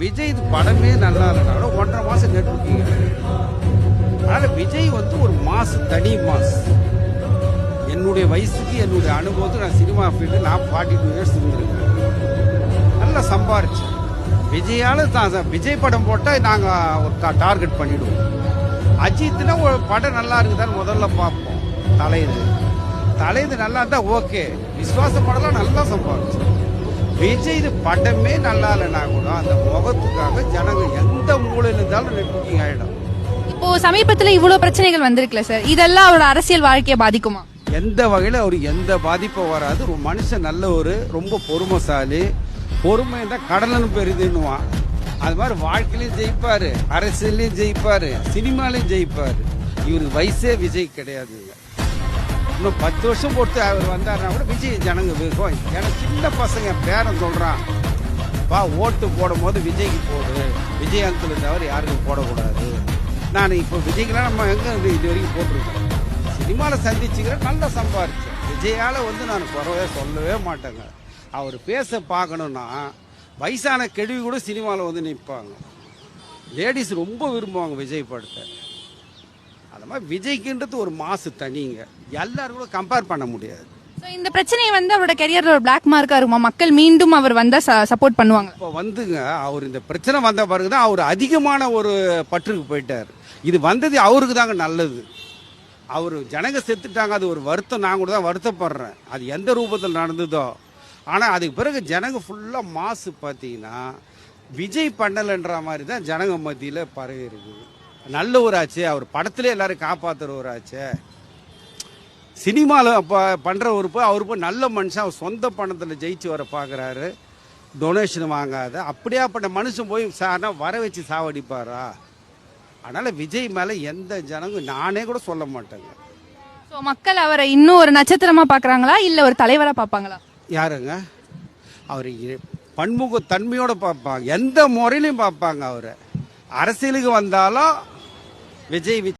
விஜய் இது படமே நல்லா இல்லைனாலும் ஒன்றரை மாசம் புக்கிங் அதனால விஜய் வந்து ஒரு மாசு தனி மாஸ். என்னுடைய வயசுக்கு என்னுடைய அனுபவத்துக்கு நான் சினிமா ஃபீல்டு நான் ஃபார்ட்டி டூ இயர்ஸ் இருந்திருக்கேன். நல்லா சம்பாரிச்சேன். விஜயால தான் விஜய் படம் போட்டால் நாங்கள் ஒரு டார்கெட் பண்ணிவிடுவோம் அஜித்னா ஒரு படம் நல்லா இருக்குதான்னு முதல்ல பார்ப்போம். தலையுது. தலையுது நல்லா இருந்தால் ஓகே விஸ்வாச படம்லாம் நல்லா சம்பாரிச்சேன். விஜய் படமே நல்லா இல்லைனா கூட அந்த முகத்துக்காக ஜனங்க எந்த மூலையில் இருந்தாலும் நெட்வொர்க்கிங் ஆகிடும் இப்போ சமீபத்துல இவ்வளவு பிரச்சனைகள் வந்திருக்குல்ல சார்? இதெல்லாம் அவரோட அரசியல் வாழ்க்கையை பாதிக்குமா? எந்த வகையில் அவர் எந்த பாதிப்பும் வராது ஒரு மனுஷன் நல்ல ஒரு ரொம்ப பொறுமைசாலி பொறுமை தான் கடலன்னு பெரிதுன்னுவான். அது மாதிரி வாழ்க்கையிலையும் ஜெயிப்பாரு அரசியல்லையும் ஜெயிப்பாரு சினிமாலையும் ஜெயிப்பாரு. இவருக்கு வயசே விஜய் கிடையாதுங்க இன்னும் பத்து வருஷம் பொறுத்து அவர் வந்தாருன்னா கூட விஜய் ஜனங்க விரும்பும் எனக்கு சின்ன பசங்க பேரன் சொல்றான். வா ஓட்டு போடும் போது விஜய்க்கு போடு. விஜய் அங்கிள் தவிர யாருக்கும் போடக்கூடாது. நான் இப்போ விஜய்க்குலாம் நம்ம எங்க இது வரைக்கும் போட்டிருக்கோம்? சினிமாவில் சந்திச்சுக்கிறேன் நல்லா சம்பாரிச்சேன் விஜயால வந்து நான் குறவே சொல்லவே மாட்டேங்க. அவர் பேச பார்க்கணுன்னா வயசான கெடுவி கூட சினிமாவில் வந்து நிற்பாங்க லேடிஸ் ரொம்ப விரும்புவாங்க விஜய் படத்தை. அந்த மாதிரி விஜய்க்குன்றது ஒரு மாசு தனிங்க. எல்லாரும் கூட கம்பேர் பண்ண முடியாது. So, இந்த பிரச்சனையை வந்து அவரோட கெரியர்ல ஒரு பிளாக் மார்க்கா இருக்குமா? மக்கள் மீண்டும் அவர் வந்தா சப்போர்ட் பண்ணுவாங்க. இப்போ வந்துங்க அவர் இந்த பிரச்சனை வந்த பிறகு தான் அவர் அதிகமான ஒரு பற்றுக்கு போயிட்டார். இது வந்தது அவருக்கு தாங்க நல்லது. அவர் ஜனங்க செத்துட்டாங்க அது ஒரு வருத்தம். நான் கூட தான் வருத்தப்படுறேன். அது எந்த ரூபத்தில் நடந்ததோ. ஆனால் அதுக்கு பிறகு ஜனங்க ஃபுல்லாக மாசு பார்த்தீங்கன்னா விஜய் பண்ணலைன்ற மாதிரி தான் ஜனங்க மத்தியில் பரவி இருக்குது. நல்ல ஒரு ஆச்சு அவர் படத்திலே எல்லாரும் காப்பாற்றுற ஒரு ஆச்சே சினிமாவில் இப்போ பண்ணுற போய் அவர் போய் நல்ல மனுஷன். அவர் சொந்த பணத்தில் ஜெயிச்சு வர பார்க்குறாரு டொனேஷன் வாங்காத. அப்படியாப்பட்ட மனுஷன் போய் சார்னா வர வச்சு சாவடிப்பாரா? அதனால் விஜய் மேலே எந்த ஜனங்க நானே கூட சொல்ல மாட்டேங்க. ஸோ மக்கள் அவரை இன்னும் ஒரு நட்சத்திரமா பாக்குறாங்களா? இல்ல ஒரு தலைவரா பாப்பாங்களா? யாருங்க? அவர் பன்முக தன்மையோடு பார்ப்பாங்க எந்த முறையிலையும் பார்ப்பாங்க அவரை. அரசியலுக்கு வந்தாலும் விஜய் வி-